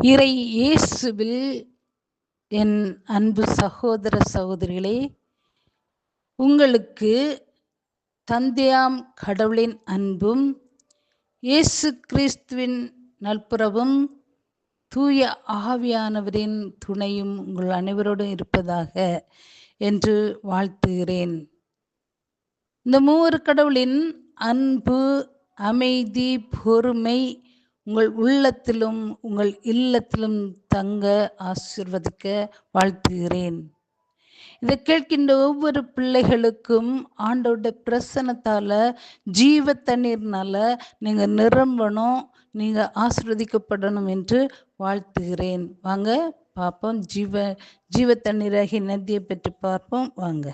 இறை இயேசுவில் என் அன்பு சகோதர சகோதரிகளே உங்களுக்கு தந்தையாம் கடவுளின் அன்பும் இயேசு கிறிஸ்துவின் நட்புறவும் தூய ஆவியானவரின் துணையும் உங்கள் அனைவரோடும் இருப்பதாக என்று வாழ்த்துகிறேன். இந்த மூவர் கடவுளின் அன்பு அமைதி பொறுமை உங்கள் உள்ளத்திலும் உங்கள் இல்லத்திலும் தங்க ஆசிர்வதிக்க வாழ்த்துகிறேன். இதை கேட்கின்ற ஒவ்வொரு பிள்ளைகளுக்கும் ஆண்டோட பிரசனத்தால ஜீவ தண்ணீர்னால நீங்க நிரம்பணும் நீங்க ஆசிர்வதிக்கப்படணும் என்று வாழ்த்துகிறேன். வாங்க பார்ப்போம். ஜீவ ஜீவ தண்ணீராகிய நதியை பற்றி பார்ப்போம். வாங்க.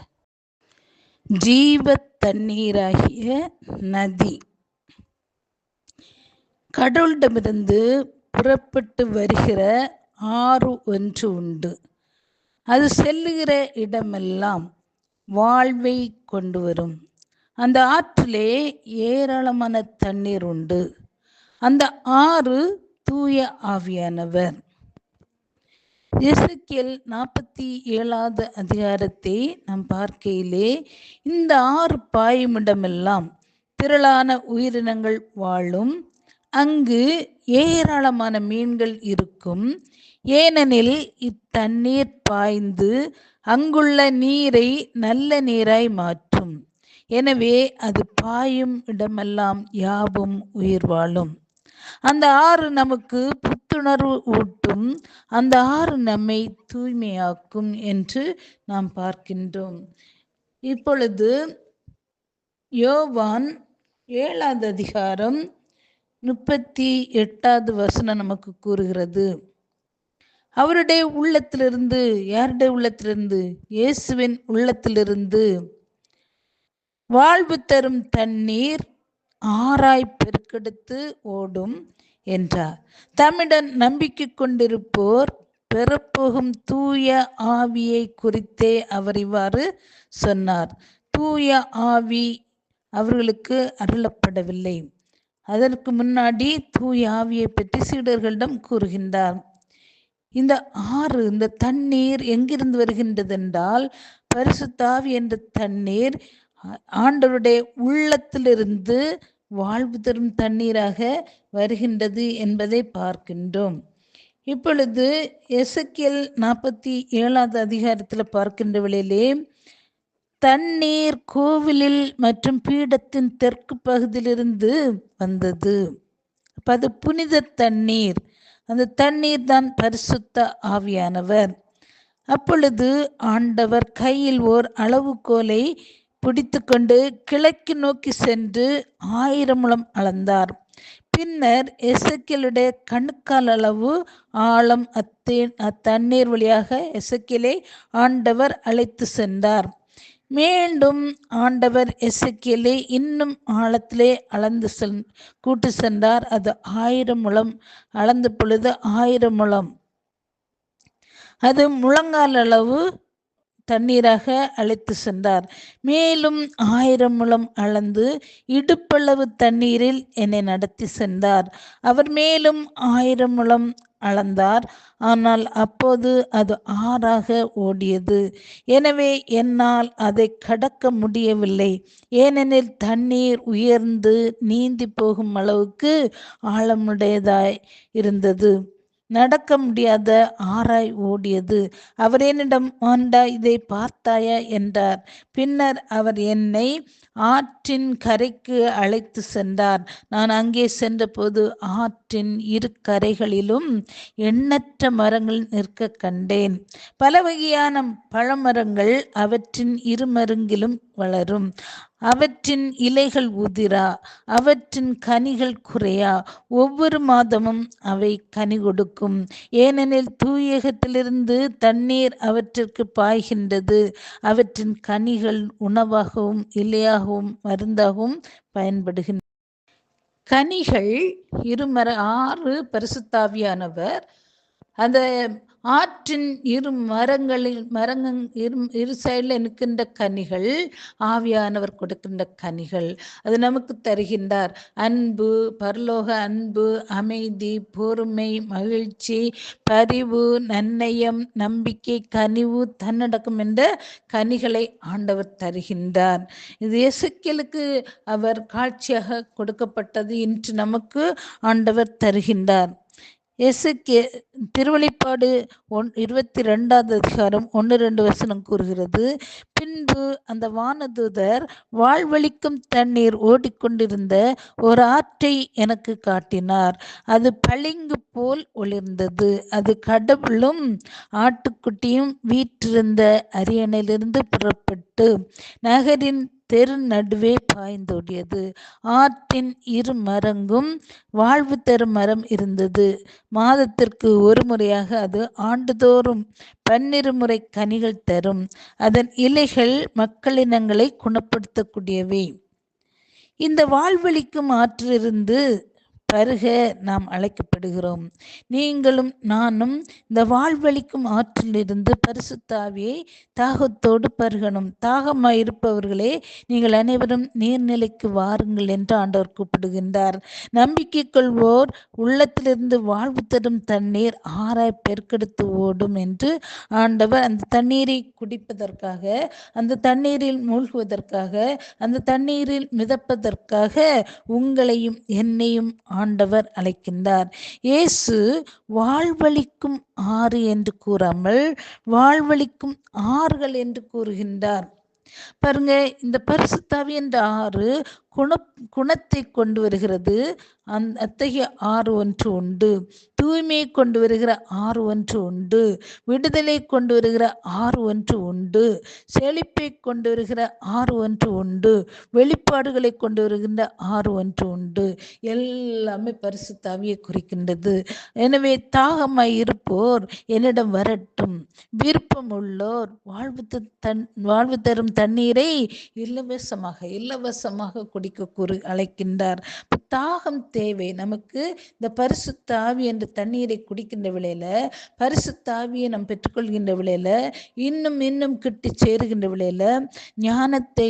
ஜீவ தண்ணீராகிய நதி. கடவுளிடமிருந்து புறப்பட்டு வருகிற ஆறு ஒன்று உண்டு. அது செல்லுகிற இடமெல்லாம் வாழ்வை கொண்டு வரும். அந்த ஆற்றிலே ஏராளமான தண்ணீர் உண்டு. அந்த ஆறு தூய ஆவியானவர். எசக்கியல் நாற்பத்தி ஏழாவது அதிகாரத்தை நாம் பார்க்கையிலே இந்த ஆறு பாயுமிடமெல்லாம் திரளான உயிரினங்கள் வாழும் அங்கு ஏராளமான மீன்கள் இருக்கும். ஏனெனில் இத்தண்ணீர் பாய்ந்து அங்குள்ள நீரை நல்ல நீராய் மாற்றும். எனவே அது பாயும் இடமெல்லாம் யாவும் உயிர் வாழும். அந்த ஆறு நமக்கு புத்துணர்வு ஊட்டும். அந்த ஆறு நம்மை தூய்மையாக்கும் என்று நாம் பார்க்கின்றோம். இப்பொழுது யோவான் ஏழாவது அதிகாரம் முப்பத்தி எட்டாவது வசனம் நமக்கு கூறுகிறது. அவருடைய உள்ளத்திலிருந்து யாருடைய உள்ளத்திலிருந்து? இயேசுவின் உள்ளத்திலிருந்து. வாழ்வு தரும் தண்ணீர் ஆராய் பெருக்கெடுத்து ஓடும் என்றார். தமிழன் நம்பிக்கை கொண்டிருப்போர் பெறப்போகும் தூய ஆவியை குறித்தே அவர் இவ்வாறு சொன்னார். தூய ஆவி அவர்களுக்கு அருளப்படவில்லை. அதற்கு முன்னாடி தூய ஆவியை பற்றி சீடர்களிடம் கூறுகின்றார். இந்த ஆறு இந்த தண்ணீர் எங்கிருந்து வருகின்றது என்றால் பரிசுத்தாவி என்ற தண்ணீர் ஆண்டவருடைய உள்ளத்திலிருந்து வாழ்வு தரும் தண்ணீராக வருகின்றது என்பதை பார்க்கின்றோம். இப்பொழுது எசக்கியல் நாற்பத்தி ஏழாவது அதிகாரத்தில் பார்க்கின்ற வேளையிலே தண்ணீர் கோவிலில் மற்றும் பீடத்தின் தெற்கு பகுதியிலிருந்து வந்தது. அப்போ அது புனித தண்ணீர். அந்த தண்ணீர் தான் பரிசுத்த ஆவியானவர். அப்பொழுது ஆண்டவர் கையில் ஓர் அளவுகோலை பிடித்துக்கொண்டு கிழக்கு நோக்கி சென்று ஆயிரம் முழம் அளந்தார். பின்னர் எசக்கியலுடைய கணுக்கால் அளவு ஆழம் அத்தே அத்தண்ணீர் வழியாக எசக்கியலை ஆண்டவர் அழைத்து சென்றார். மீண்டும் ஆண்டவர் எசுக்கியலே இன்னும் ஆழத்திலே அளந்து செல் கூட்டு சென்றார். அது ஆயிரம் முழம் அளந்த பொழுது ஆயிரம் முழம். அது முழங்கால் அளவு தண்ணீராக அழைத்து சென்றார். மேலும் ஆயிரம் முழம் அளந்து இடுப்பளவு தண்ணீரில் என்னை நடத்தி சென்றார். அவர் மேலும் ஆயிரம் முழம் அளந்தார். ஆனால் அப்போது அது ஆறாக ஓடியது. எனவே என்னால் அதை கடக்க முடியவில்லை. ஏனெனில் தண்ணீர் உயர்ந்து நீந்தி போகும் அளவுக்கு ஆழமுடையதாய் இருந்தது. நடக்க முடியாத ஆராய் ஓடியது. அவர் என்னிடம் ஆண்டா இதை பார்த்தாயா? என்றார். பின்னர் அவர் என்னை ஆற்றின் கரைக்கு அழைத்து சென்றார். நான் அங்கே சென்றபோது ஆற்றின் இரு கரைகளிலும் எண்ணற்ற மரங்கள் நிற்க கண்டேன். பல வகையான பழமரங்கள் அவற்றின் இருமருங்கிலும் வளரும். அவற்றின் இலைகள் உதிரா அவற்றின் கனிகள் குறையா? ஒவ்வொரு மாதமும் அவை கனி கொடுக்கும். ஏனெனில் தூயகத்திலிருந்து தண்ணீர் அவற்றிற்கு பாய்கின்றது. அவற்றின் கனிகள் உணவாகவும் இலையாகவும் மருந்தாகவும் பயன்படுகின்றன. கனிகள் இருமர ஆறு பரிசுத்தாவியானவர். அந்த ஆற்றின் இரு மரங்களில் மரங்கள் இரு இரு சைடில் நிற்கின்ற கனிகள் ஆவியானவர் கொடுக்கின்ற கனிகள். அது நமக்கு தருகின்றார். அன்பு பரலோக அன்பு அமைதி பொறுமை மகிழ்ச்சி பரிவு நன்னயம் நம்பிக்கை கனிவு தன்னடக்கம் என்ற கனிகளை ஆண்டவர் தருகின்றார். இது எசுக்கலுக்கு அவர் காட்சியாக கொடுக்கப்பட்டது இன்று நமக்கு ஆண்டவர் தருகின்றார். எசுக்கே திருவழிப்பாடு ஒன் இருபத்தி ரெண்டாவது அதிகாரம் ஒன்று ரெண்டு வசனம் கூறுகிறது பின்பு அந்த வானதூதர் வாழ்வழிக்கும் தண்ணீர் ஓடிக்கொண்டிருந்த ஒரு ஆற்றை எனக்கு காட்டினார். அது பளிங்கு போல் ஒளிர்ந்தது. அது கடவுளும் ஆட்டுக்குட்டியும் வீற்றிருந்த அரியணையிலிருந்து புறப்பட்டு நகரின் தெரு நடுவே பாய்ந்தோடியது. ஆற்றின் இரு மரங்கும் வாழ்வு தரும் மரம் இருந்தது. மாதத்திற்கு ஒரு முறையாக அது ஆண்டுதோறும் பன்னிரு முறை கனிகள் தரும். அதன் இலைகள் மக்களினங்களை குணப்படுத்தக்கூடியவை. இந்த வாழ்வழிக்கும் ஆற்றிலிருந்து பருக நாம் அழைக்கப்படுகிறோம். நீங்களும் நானும் இந்த வாழ்வழிக்கும் ஆற்றிலிருந்து பரிசுத்தாவியை தாகத்தோடு பருகணும். தாகமாய் இருப்பவர்களே நீங்கள் அனைவரும் நீர்நிலைக்கு வாருங்கள் என்று ஆண்டவர் கூப்பிடுகின்றார். நம்பிக்கை கொள்வோர் உள்ளத்திலிருந்து வாழ்வு தரும் தண்ணீர் ஆறாய் பெருக்கெடுத்து ஓடும் என்று ஆண்டவர் அந்த தண்ணீரை குடிப்பதற்காக அந்த தண்ணீரில் மூழ்குவதற்காக அந்த தண்ணீரில் மிதப்பதற்காக உங்களையும் என்னையும் ஆண்டவர் அழைக்கின்றார். இயேசு வாழ்வழிக்கும் ஆறு என்று கூறாமல் வாழ்வழிக்கும் ஆறுகள் என்று கூறுகின்றார். பாருங்க இந்த பரிசுத்தாவி என்ற ஆறு குண குணத்தை கொண்டு வருகிறது அந் அத்தகைய ஆறு ஒன்று உண்டு. தூய்மையை கொண்டு வருகிற ஆறு ஒன்று உண்டு. விடுதலை கொண்டு வருகிற ஆறு ஒன்று உண்டு. செழிப்பை கொண்டு வருகிற ஆறு ஒன்று உண்டு. வெளிப்பாடுகளை கொண்டு வருகின்ற ஆறு ஒன்று உண்டு. எல்லாமே பரிசுத்தாவியை குறிக்கின்றது. எனவே தாகமாய் இருப்போர் என்னிடம் வரட்டும். விருப்பம் உள்ளோர் வாழ்வு தன் வாழ்வு தரும் தண்ணீரை இலவசமாக இலவசமாக குடிக்க கூறு அழைக்கின்றார். தாகம் தேவை. நமக்கு இந்த பரிசுத்த ஆவி என்ற தண்ணீரை குடிக்கின்ற விலையில பரிசுத்த ஆவியை நாம் பெற்றுக்கொள்கின்ற விலையில இன்னும் இன்னும் கிட்டி சேருகின்ற விலையில ஞானத்தை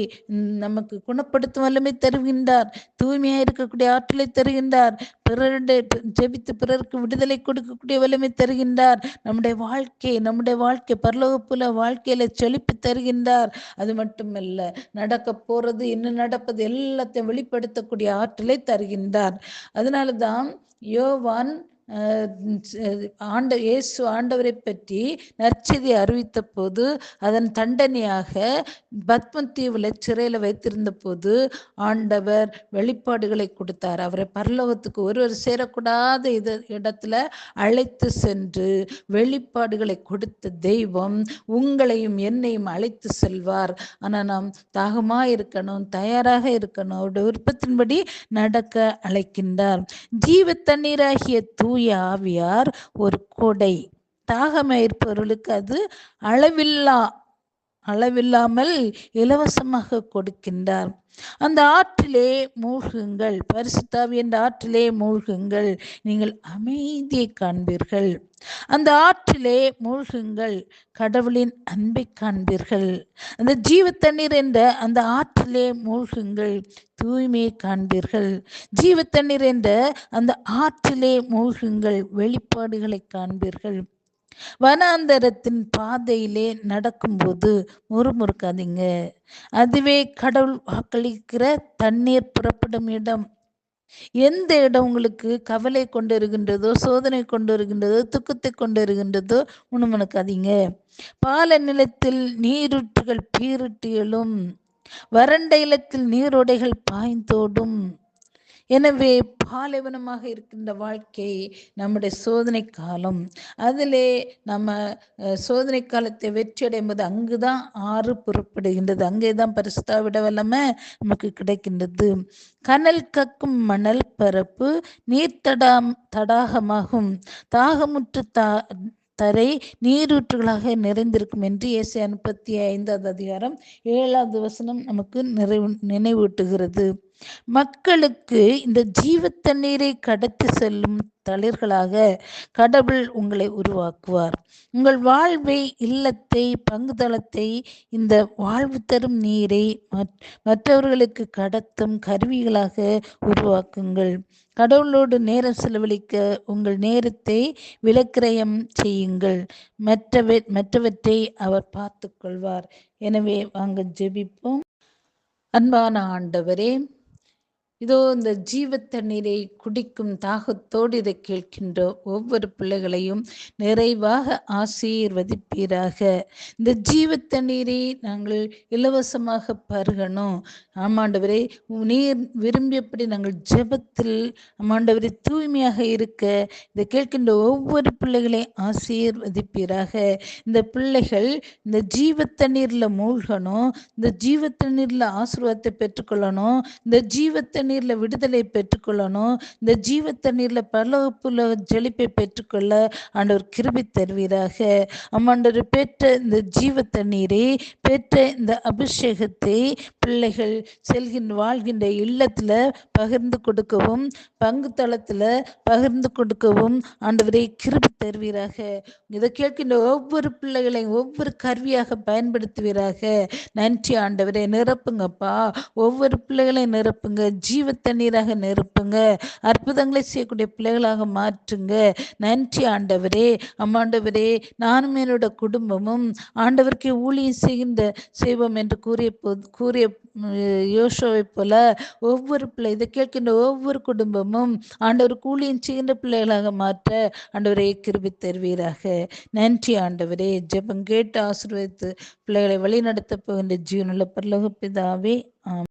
நமக்கு குணப்படுத்தும் வல்லமை தருகின்றார். தூய்மையா இருக்கக்கூடிய ஆற்றலை தருகின்றார். பிறருடைய ஜெபித்து பிறருக்கு விடுதலை கொடுக்கக்கூடிய வலிமை தருகின்றார். நம்முடைய வாழ்க்கை நம்முடைய வாழ்க்கை பரலோகப்புல வாழ்க்கையில செழிப்பு தருகின்றார். அது மட்டுமல்ல நடக்க போறது என்ன நடப்பது எல்லாத்தையும் வெளிப்படுத்தக்கூடிய ஆற்றலை தருகின்றார். அதனால தான் யோவான் ஆண்ட இயேசு ஆண்டவரை பற்றி நற்செய்தி அறிவித்த போது அதன் தண்டனையாக பத்மத்தீவுல சிறையில் வைத்திருந்த போது ஆண்டவர் வெளிப்பாடுகளை கொடுத்தார். அவரை பரலோகத்துக்கு ஒருவர் சேரக்கூடாத இது இடத்துல அழைத்து சென்று வெளிப்பாடுகளை கொடுத்த தெய்வம் உங்களையும் என்னையும் அழைத்து செல்வார். ஆனால் நாம் தாகமாக இருக்கணும் தயாராக இருக்கணும் அவருடைய விருப்பத்தின்படி நடக்க அழைக்கின்றார். ஜீவ தண்ணீராகிய தூய ஆவியார் ஒரு கொடை. தாகமயிர் பொருளுக்கு அது அளவில்லா. அளவில்லாமல் இலவசமாக கொடுக்கின்றார். அந்த ஆற்றிலே மூழ்குங்கள். பரிசுத்தாவி என்ற ஆற்றிலே மூழ்குங்கள். நீங்கள் அமைதியை காண்பீர்கள். அந்த ஆற்றிலே மூழ்குங்கள். கடவுளின் அன்பை காண்பீர்கள். அந்த ஜீவ தண்ணீர் என்ற அந்த ஆற்றிலே மூழ்குங்கள். தூய்மையை காண்பீர்கள். ஜீவ தண்ணீர் என்ற அந்த ஆற்றிலே மூழ்குங்கள். வெளிப்பாடுகளை காண்பீர்கள். வனாந்தரத்தின் பாதையிலே நடக்கும்போது முறுமுறுக்காதீங்க. அதுவே கடவுள் வாக்களிக்கிற தண்ணீர் புறப்படும் இடம். எந்த இடம் உங்களுக்கு கவலை கொண்டு இருக்கின்றதோ சோதனை கொண்டு இருக்கின்றதோ துக்கத்தை கொண்டு இருக்கின்றதோ உணுமுணுக்காதீங்க பால நிலத்தில் நீரூற்றுகள் பீரிட்டு எழும் வறண்ட இலத்தில் நீரோடைகள் பாய்ந்தோடும் எனவே பாலைவனமாக இருக்கின்ற வாழ்க்கை நம்முடைய சோதனை காலம் அதிலே நம்ம சோதனை காலத்தை வெற்றி அடையும்போது அங்குதான் ஆறு புறப்படுகின்றது. அங்கே தான் பரிசுத்தா விட வல்லம நமக்கு கிடைக்கின்றது. கனல் கக்கும் மணல் பரப்பு நீர் தடாம் தடாகமாகும். தாகமுற்று தா தரை நீரூற்றுகளாக நிறைந்திருக்கும் என்று ஏசி முப்பத்தி ஐந்தாவது அதிகாரம் ஏழாவது வசனம் நமக்கு நிறைவு நினைவூட்டுகிறது. மக்களுக்கு இந்த ஜீவ தண்ணீரை கடத்தி செல்லும் தளிர்களாக கடவுள் உங்களை உருவாக்குவார். உங்கள் வாழ்வை இல்லத்தை பங்குதளத்தை இந்த வாழ்வு தரும் நீரை மற்றவர்களுக்கு கடத்தும் கருவிகளாக உருவாக்குங்கள். கடவுளோடு நேரம் செலவழிக்க உங்கள் நேரத்தை விலக்கிரயம் செய்யுங்கள். மற்றவை மற்றவற்றை அவர் பார்த்து கொள்வார் எனவே வாங்க ஜெபிப்போம். அன்பான ஆண்டவரே இதோ இந்த ஜீவ தண்ணீரை குடிக்கும் தாகத்தோடு இதை கேட்கின்ற ஒவ்வொரு பிள்ளைகளையும் நிறைவாக ஆசீர்வதிப்பீராக. இந்த ஜீவ தண்ணீரை நாங்கள் இலவசமாக பருகணும். ஆமாண்டவரே நீர் விரும்பியபடி நாங்கள் ஜெபத்தில் ஆமாண்டவரை தூய்மையாக இருக்க இதை கேட்கின்ற ஒவ்வொரு பிள்ளைகளையும் ஆசீர்வதிப்பீராக. இந்த பிள்ளைகள் இந்த ஜீவ தண்ணீர்ல மூழ்கணும். இந்த ஜீவ தண்ணீர்ல ஆசீர்வாதத்தை பெற்றுக்கொள்ளணும் இந்த ஜீவ தண்ணீர்ல விடுதலை பெற்றுக்கொள்ளணும். இந்த ஜீவ தண்ணீர்ல பலவப்புல ஜெலிப்பை பெற்றுக்கொள்ள ஆண்டவர் கிருபி தருவீராக. அம்மாண்டவர் பெற்ற இந்த ஜீவ தண்ணீரை பெற்ற இந்த அபிஷேகத்தை பிள்ளைகள் செல்கின்ற வாழ்கின்ற இல்லத்துல பகிர்ந்து கொடுக்கவும் பங்கு தளத்துல பகிர்ந்து கொடுக்கவும் ஆண்டவரை கிருபி தருவீராக. இதை கேட்கின்ற ஒவ்வொரு பிள்ளைகளையும் ஒவ்வொரு கருவியாக பயன்படுத்துவீராக. நன்றி ஆண்டவரை நிரப்புங்கப்பா. ஒவ்வொரு பிள்ளைகளையும் நிரப்புங்க. ஜீவ தண்ணீராக நிரப்புங்க. அற்புதங்களை செய்யக்கூடிய பிள்ளைகளாக மாற்றுங்க. நன்றி ஆண்டவரே. அம்மாண்டவரே நானும் என்னோட குடும்பமும் ஆண்டவருக்கு ஊழியம் செய்கின்ற செய்வோம் என்று கூறிய போது கூறிய யோசோவை போல ஒவ்வொரு பிள்ளை இதை கேட்கின்ற ஒவ்வொரு குடும்பமும் ஆண்டவர் கூலியின் செய்கின்ற பிள்ளைகளாக மாற்ற ஆண்டவரை கிருபி தருவீராக. நன்றி ஆண்டவரே. ஜெபம் கேட்டு ஆசீர்வதித்து பிள்ளைகளை வழி நடத்த போகின்ற ஜீவனுள்ள பரலோக பிதாவே ஆம்.